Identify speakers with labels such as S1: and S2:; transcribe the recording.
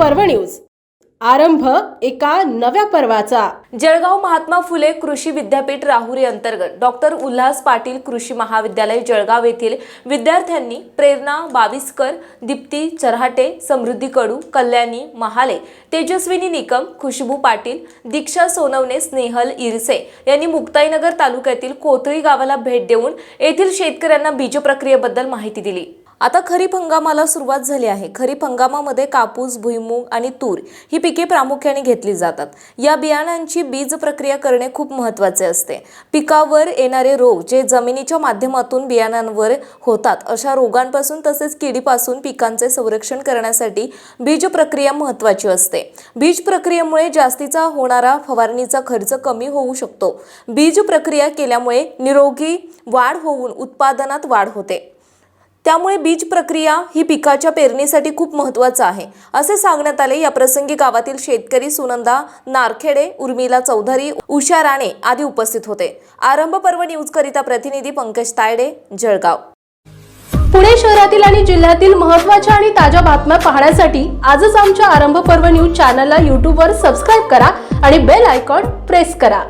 S1: News. आरंभ एका नव्या पर्वाचा.
S2: जळगाव महात्मा फुले कृषी विद्यापीठ राहुरी अंतर्गत डॉक्टर उल्हास पाटील कृषी महाविद्यालय जळगाव येथील विद्यार्थ्यांनी प्रेरणा बाविस्कर दीप्ती चरहाटे समृद्धी कडू कल्याणी महाले तेजस्विनी निकम खुशबू पाटील दीक्षा सोनवणे स्नेहल इरसे यांनी मुक्ताईनगर तालुक्यातील कोथळी गावाला भेट देऊन येथील शेतकऱ्यांना बीजप्रक्रियेबद्दल माहिती दिली. आता खरीप हंगामाला सुरुवात झाली आहे. खरीप हंगामामध्ये कापूस भुईमूग आणि तूर ही पिके प्रामुख्याने घेतली जातात. या बियाणांची बीज प्रक्रिया करणे खूप महत्त्वाचे असते. पिकावर येणारे रोग जे जमिनीच्या माध्यमातून बियाणांवर होतात अशा रोगांपासून तसेच किडीपासून पिकांचे संरक्षण करण्यासाठी बीज प्रक्रिया महत्त्वाची असते. बीज प्रक्रियेमुळे जास्तीचा होणारा फवारणीचा खर्च कमी होऊ शकतो. बीज प्रक्रिया केल्यामुळे निरोगी वाढ होऊन उत्पादनात वाढ होते. त्यामुळे बीज प्रक्रिया ही पिकाच्या पेरणीसाठी खूप महत्त्वाचं आहे. असे सांगण्यात आले या प्रसंगी गावातील शेतकरी सुनंदा नारखेडे उर्मिला चौधरी उषा राणे आदी उपस्थित होते. आरंभ पर्व न्यूजकरिता प्रतिनिधी पंकज तायडे जळगाव.
S1: पुणे शहरातील आणि जिल्ह्यातील महत्त्वाच्या आणि ताज्या बातम्या पाहण्यासाठी आजच आमच्या आरंभ पर्व न्यूज चॅनलला यूट्यूबवर सबस्क्राईब करा आणि बेल आयकॉन प्रेस करा.